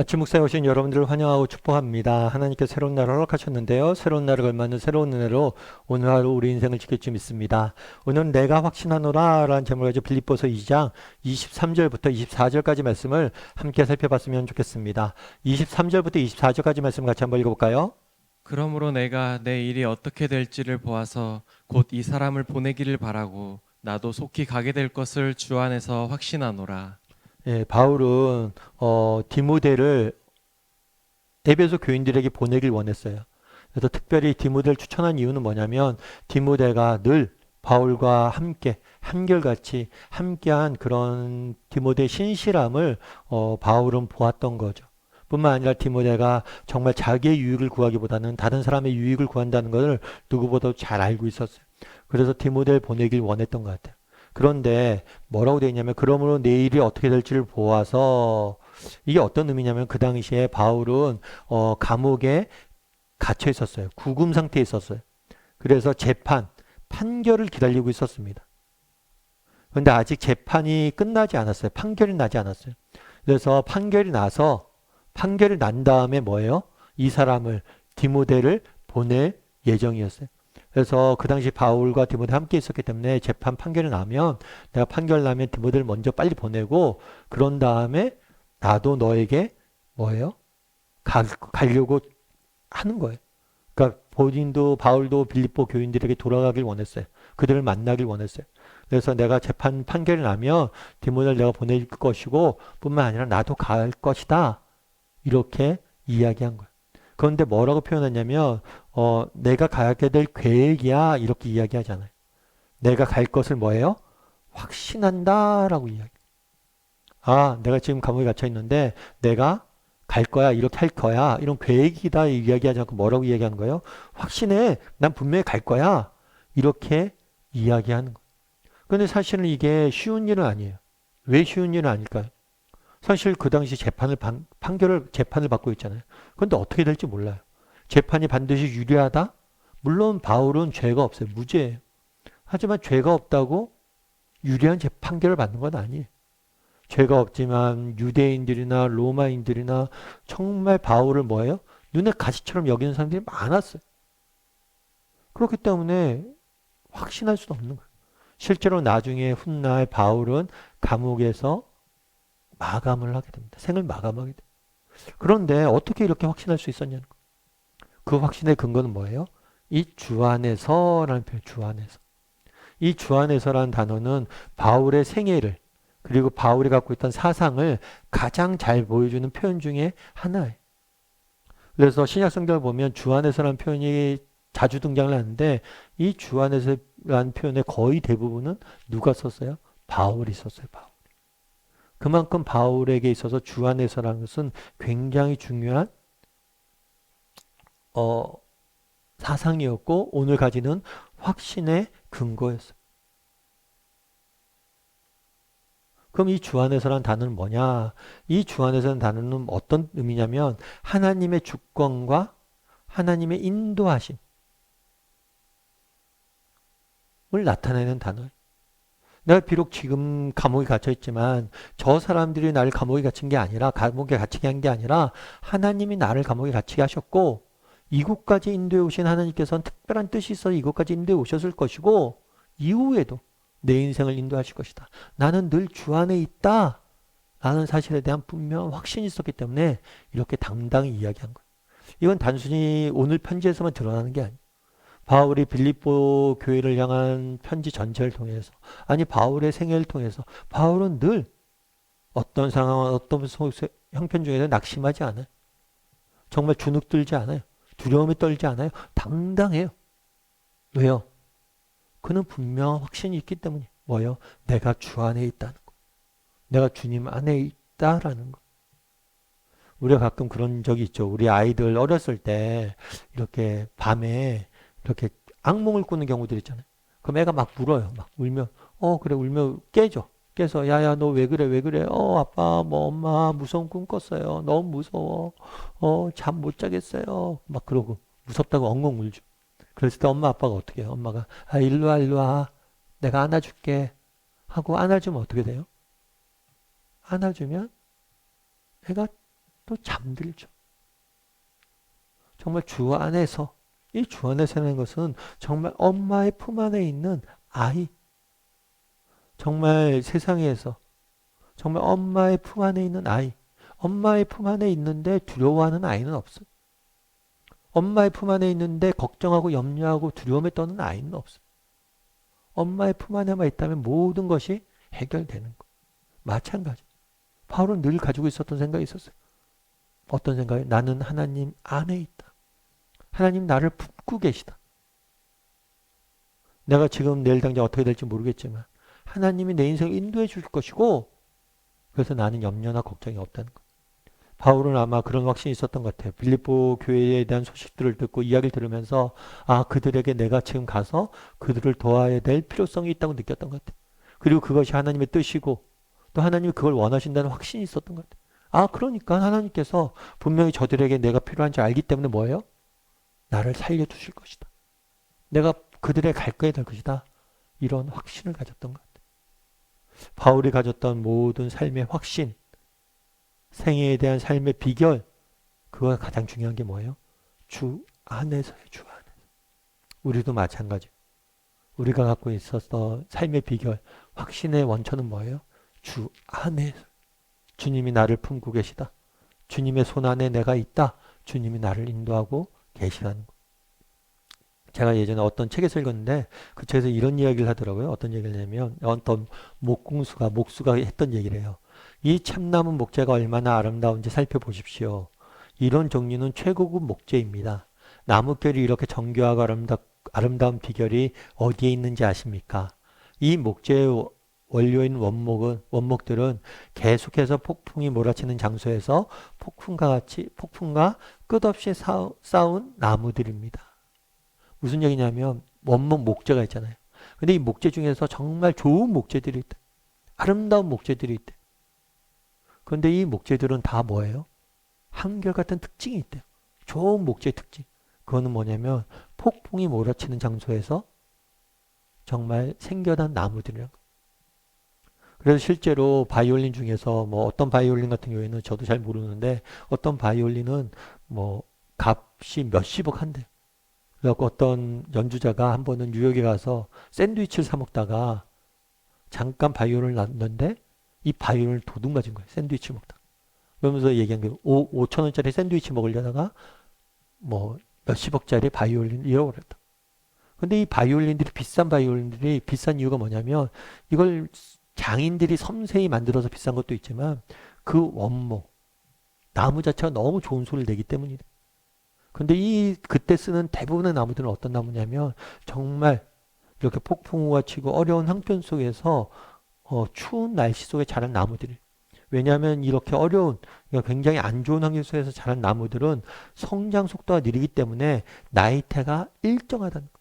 아침 묵상에 오신 여러분들을 환영하고 축복합니다. 하나님께 새로운 날을 허락하셨는데요. 새로운 날을 걸맞는 새로운 은혜로 오늘 하루 우리 인생을 지킬 줄 믿습니다. 오늘은 내가 확신하노라 라는 제목을 가지고 빌립보서 2장 23절부터 24절까지 말씀을 함께 살펴봤으면 좋겠습니다. 23절부터 24절까지 말씀 같이 한번 읽어볼까요? 그러므로 내가 내 일이 어떻게 될지를 보아서 곧 이 사람을 보내기를 바라고 나도 속히 가게 될 것을 주 안에서 확신하노라. 예, 바울은 어, 디모데를 에베소 교인들에게 보내길 원했어요. 그래서 특별히 디모데를 추천한 이유는 뭐냐면 디모데가 늘 바울과 함께 한결같이 함께한 그런 디모데의 신실함을 어, 바울은 보았던 거죠. 뿐만 아니라 디모데가 정말 자기의 유익을 구하기보다는 다른 사람의 유익을 구한다는 것을 누구보다 잘 알고 있었어요. 그래서 디모데를 보내길 원했던 것 같아요. 그런데 뭐라고 되어 있냐면 그러므로 내일이 어떻게 될지를 보아서 이게 어떤 의미냐면 그 당시에 바울은 어, 감옥에 갇혀 있었어요. 구금 상태에 있었어요. 그래서 재판, 판결을 기다리고 있었습니다. 그런데 아직 재판이 끝나지 않았어요. 판결이 나지 않았어요. 그래서 판결이 나서 판결이 난 다음에 뭐예요? 이 사람을 디모데를 보낼 예정이었어요. 그래서 그 당시 바울과 디모데 함께 있었기 때문에 재판 판결이 나면 내가 판결 나면 디모데를 먼저 빨리 보내고 그런 다음에 나도 너에게 뭐예요? 가, 가려고 하는 거예요. 그러니까 본인도 바울도 빌립보 교인들에게 돌아가길 원했어요. 그들을 만나길 원했어요. 그래서 내가 재판 판결이 나면 디모데를 내가 보낼 것이고 뿐만 아니라 나도 갈 것이다. 이렇게 이야기한 거예요. 그런데 뭐라고 표현했냐면 어, 내가 가게 될 계획이야 이렇게 이야기하잖아요. 내가 갈 것을 뭐예요? 확신한다라고 이야기. 아, 내가 지금 감옥에 갇혀 있는데 내가 갈 거야 이렇게 할 거야 이런 계획이다 이야기하지 않고 뭐라고 이야기하는 거예요? 확신해. 난 분명히 갈 거야 이렇게 이야기하는 거예요. 근데 사실은 이게 쉬운 일은 아니에요. 왜 쉬운 일은 아닐까요? 사실 그 당시 재판을 판, 판결을 재판을 받고 있잖아요. 그런데 어떻게 될지 몰라요. 재판이 반드시 유리하다? 물론 바울은 죄가 없어요. 무죄예요. 하지만 죄가 없다고 유리한 재 판결을 받는 건 아니에요. 죄가 없지만 유대인들이나 로마인들이나 정말 바울을 뭐예요? 눈에 가시처럼 여기는 사람들이 많았어요. 그렇기 때문에 확신할 수는 없는 거예요. 실제로 나중에 훗날 바울은 감옥에서 마감을 하게 됩니다. 생을 마감하게 됩니다. 그런데 어떻게 이렇게 확신할 수 있었냐는 거예요. 그 확신의 근거는 뭐예요? 이 주 안에서라는 표현, 주 안에서. 이 주 안에서라는 단어는 바울의 생애를 그리고 바울이 갖고 있던 사상을 가장 잘 보여주는 표현 중에 하나예요. 그래서 신약 성경을 보면 주 안에서라는 표현이 자주 등장을 하는데 이 주 안에서라는 표현의 거의 대부분은 누가 썼어요? 바울이 썼어요. 바울. 그만큼 바울에게 있어서 주 안에서라는 것은 굉장히 중요한 어, 사상이었고 오늘 가지는 확신의 근거였어요. 그럼 이 주 안에서라는 단어는 뭐냐? 이 주 안에서라는 단어는 어떤 의미냐면 하나님의 주권과 하나님의 인도하심을 나타내는 단어예요. 내가 비록 지금 감옥에 갇혀 있지만 저 사람들이 나를 감옥에 갇힌 게 아니라 감옥에 갇히게 한 게 아니라 하나님이 나를 감옥에 갇히게 하셨고 이곳까지 인도해 오신 하나님께서는 특별한 뜻이 있어 이곳까지 인도해 오셨을 것이고 이후에도 내 인생을 인도하실 것이다. 나는 늘 주 안에 있다. 라는 사실에 대한 분명한 확신이 있었기 때문에 이렇게 당당히 이야기한 거예요. 이건 단순히 오늘 편지에서만 드러나는 게 아니에요. 바울이 빌립보 교회를 향한 편지 전체를 통해서 아니 바울의 생애를 통해서 바울은 늘 어떤 상황 어떤 형편 중에도 낙심하지 않아요. 정말 주눅 들지 않아요. 두려움에 떨지 않아요. 당당해요. 왜요? 그는 분명한 확신이 있기 때문에 뭐요? 내가 주 안에 있다는 거. 내가 주님 안에 있다라는 거. 우리가 가끔 그런 적이 있죠. 우리 아이들 어렸을 때 이렇게 밤에 이렇게 악몽을 꾸는 경우들 있잖아요. 그럼 애가 막 울어요. 막 울면 어 그래 울면 깨죠. 깨서 야야 너 왜 그래 왜 그래 어 아빠 뭐 엄마 무서운 꿈 꿨어요. 너무 무서워. 어 잠 못 자겠어요. 막 그러고 무섭다고 엉엉 울죠. 그랬을 때 엄마 아빠가 어떻게 해요? 엄마가 아 일로 와 일로 와 내가 안아줄게 하고 안아주면 어떻게 돼요? 안아주면 애가 또 잠들죠. 정말 주 안에서 이 주 안에서라는 것은 정말 엄마의 품 안에 있는 아이. 정말 세상에서 정말 엄마의 품 안에 있는 아이. 엄마의 품 안에 있는데 두려워하는 아이는 없어요. 엄마의 품 안에 있는데 걱정하고 염려하고 두려움에 떠는 아이는 없어요. 엄마의 품 안에만 있다면 모든 것이 해결되는 거. 마찬가지. 바울은 늘 가지고 있었던 생각이 있었어요. 어떤 생각이? 나는 하나님 안에 있다. 하나님 나를 품고 계시다. 내가 지금 내일 당장 어떻게 될지 모르겠지만 하나님이 내 인생을 인도해 줄 것이고 그래서 나는 염려나 걱정이 없다는 것. 바울은 아마 그런 확신이 있었던 것 같아요. 빌립보 교회에 대한 소식들을 듣고 이야기를 들으면서 아 그들에게 내가 지금 가서 그들을 도와야 될 필요성이 있다고 느꼈던 것 같아요. 그리고 그것이 하나님의 뜻이고 또 하나님이 그걸 원하신다는 확신이 있었던 것 같아요. 아 그러니까 하나님께서 분명히 저들에게 내가 필요한지 알기 때문에 뭐예요? 나를 살려주실 것이다. 내가 그들의 갈 거에 될 것이다. 이런 확신을 가졌던 것 같아요. 바울이 가졌던 모든 삶의 확신, 생애에 대한 삶의 비결, 그거가 가장 중요한 게 뭐예요? 주 안에서의 주 안에서. 우리도 마찬가지. 우리가 갖고 있었던 삶의 비결, 확신의 원천은 뭐예요? 주 안에서. 주님이 나를 품고 계시다. 주님의 손 안에 내가 있다. 주님이 나를 인도하고 계시다는 거. 제가 예전에 어떤 책에서 읽었는데 그 책에서 이런 이야기를 하더라고요. 어떤 얘기를 하냐면 어떤 목공수가 목수가 했던 얘기를 해요. 이 참나무 목재가 얼마나 아름다운지 살펴보십시오. 이런 종류는 최고급 목재입니다. 나뭇결이 이렇게 정교하고 아름다, 아름다운 비결이 어디에 있는지 아십니까? 이 목재의 원료인 원목은 원목들은 계속해서 폭풍이 몰아치는 장소에서 폭풍과 같이 폭풍과 끝없이 싸운 나무들입니다. 무슨 얘기냐면 원목 목재가 있잖아요. 근데 이 목재 중에서 정말 좋은 목재들이 있다. 아름다운 목재들이 있대. 그런데 이 목재들은 다 뭐예요? 한결같은 특징이 있대요. 좋은 목재 특징. 그거는 뭐냐면 폭풍이 몰아치는 장소에서 정말 생겨난 나무들이라는 거. 그래서 실제로 바이올린 중에서 뭐 어떤 바이올린 같은 경우에는 저도 잘 모르는데 어떤 바이올린은 뭐 값이 몇십억 한대요. 그래갖고 어떤 연주자가 한 번은 뉴욕에 가서 샌드위치를 사 먹다가 잠깐 바이올을 놨는데 이 바이올을 도둑 맞은 거예요. 샌드위치 먹다. 그러면서 얘기한 게 5, 5천 원짜리 샌드위치 먹으려다가 뭐 몇십억짜리 바이올린 잃어버렸다. 근데 이 바이올린들이 비싼 바이올린들이 비싼 이유가 뭐냐면 이걸 장인들이 섬세히 만들어서 비싼 것도 있지만 그 원목 나무 자체가 너무 좋은 소리를 내기 때문이래. 근데 이 그때 쓰는 대부분의 나무들은 어떤 나무냐면 정말 이렇게 폭풍우가 치고 어려운 항변 속에서 어, 추운 날씨 속에 자란 나무들이. 왜냐하면 이렇게 어려운 그러니까 굉장히 안 좋은 환경 속에서 자란 나무들은 성장 속도가 느리기 때문에 나이테가 일정하다는 거.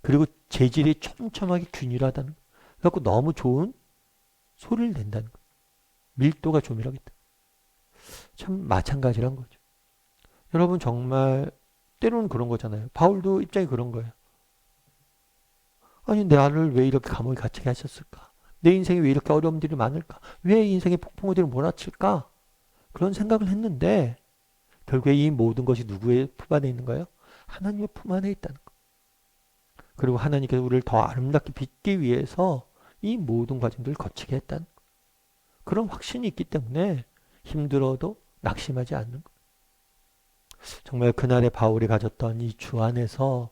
그리고 재질이 촘촘하게 균일하다는 거. 그래갖고 너무 좋은 소리를 낸다는 거. 밀도가 때문에. 참 마찬가지란 거죠. 여러분 정말 때로는 그런 거잖아요. 바울도 입장이 그런 거예요. 아니 나를 왜 이렇게 감옥에 갇히게 하셨을까? 내 인생에 왜 이렇게 어려움들이 많을까? 왜 인생의 폭풍우들이 몰아칠까? 그런 생각을 했는데 결국에 이 모든 것이 누구의 품 안에 있는 가요? 하나님의 품 안에 있다는 거. 그리고 하나님께서 우리를 더 아름답게 빚기 위해서 이 모든 과정들을 거치게 했다는 거. 그런 확신이 있기 때문에 힘들어도 낙심하지 않는 거. 정말 그날의 바울이 가졌던 이 주 안에서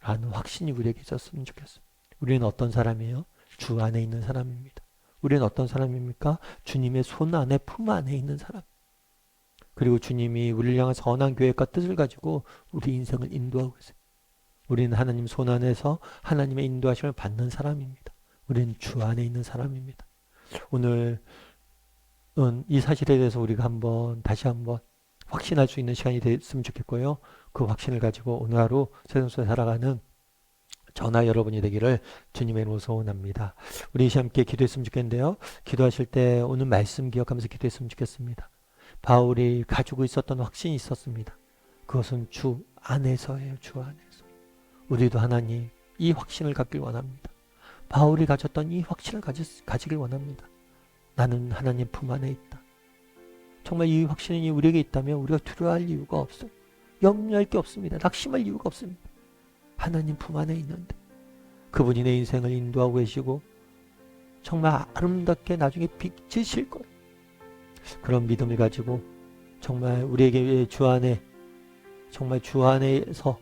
라는 확신이 우리에게 있었으면 좋겠어요. 우리는 어떤 사람이에요? 주 안에 있는 사람입니다. 우리는 어떤 사람입니까? 주님의 손 안에 품 안에 있는 사람. 그리고 주님이 우리를 향한 선한 계획과 뜻을 가지고 우리 인생을 인도하고 있어요. 우리는 하나님 손 안에서 하나님의 인도하심을 받는 사람입니다. 우리는 주 안에 있는 사람입니다. 오늘은 이 사실에 대해서 우리가 한번 다시 한번 확신할 수 있는 시간이 됐으면 좋겠고요. 그 확신을 가지고 오늘 하루 세상 속에 살아가는 전화 여러분이 되기를 주님의 이름으로 소원합니다. 우리 함께 기도했으면 좋겠는데요. 기도하실 때 오늘 말씀 기억하면서 기도했으면 좋겠습니다. 바울이 가지고 있었던 확신이 있었습니다. 그것은 주 안에서예요. 주 안에서. 우리도 하나님 이 확신을 갖길 원합니다. 바울이 가졌던 이 확신을 가지, 가지길 원합니다. 나는 하나님 품 안에 있다. 정말 이 확신이 우리에게 있다면 우리가 두려워할 이유가 없어요. 염려할 게 없습니다. 낙심할 이유가 없습니다. 하나님 품 안에 있는데 그분이 내 인생을 인도하고 계시고 정말 아름답게 나중에 빛이실 거예요. 그런 믿음을 가지고 정말 우리에게 주 안에 정말 주 안에서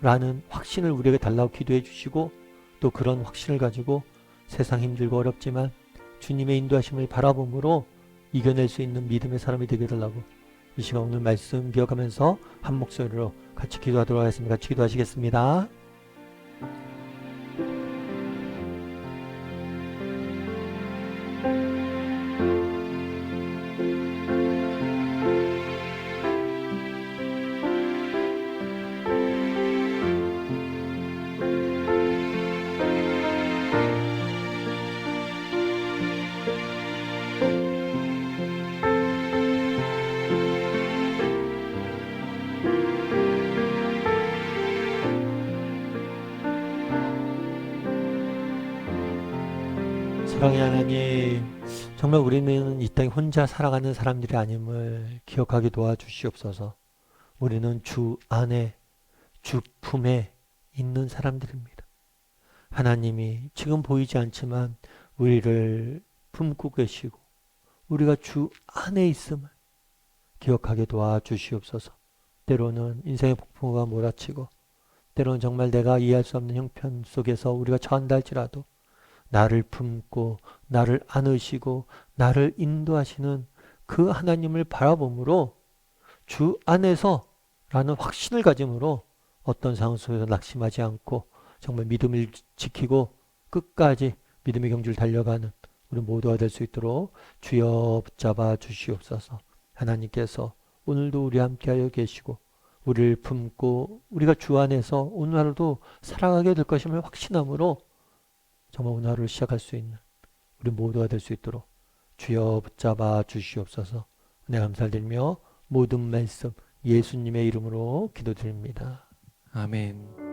라는 확신을 우리에게 달라고 기도해 주시고 또 그런 확신을 가지고 세상 힘들고 어렵지만 주님의 인도하심을 바라봄으로 이겨낼 수 있는 믿음의 사람이 되게 해달라고 이 시간 오늘 말씀 기억하면서 한 목소리로 같이 기도하도록 하겠습니다. 같이 기도하시겠습니다. 사랑의 하나님, 정말 우리는 이 땅에 혼자 살아가는 사람들이 아님을 기억하게 도와주시옵소서. 우리는 주 안에, 주 품에 있는 사람들입니다. 하나님이 지금 보이지 않지만 우리를 품고 계시고 우리가 주 안에 있음을 기억하게 도와주시옵소서. 때로는 인생의 폭풍우가 몰아치고 때로는 정말 내가 이해할 수 없는 형편 속에서 우리가 처한다 할지라도 나를 품고 나를 안으시고 나를 인도하시는 그 하나님을 바라봄으로 주 안에서 라는 확신을 가짐으로 어떤 상황 속에서 낙심하지 않고 정말 믿음을 지키고 끝까지 믿음의 경주를 달려가는 우리 모두가 될 수 있도록 주여 붙잡아 주시옵소서. 하나님께서 오늘도 우리 함께하여 계시고 우리를 품고 우리가 주 안에서 오늘 하루도 살아가게 될 것임을 확신함으로 정말 오늘 하루를 시작할 수 있는 우리 모두가 될 수 있도록 주여 붙잡아 주시옵소서 은혜 감사드리며 모든 말씀 예수님의 이름으로 기도드립니다. 아멘.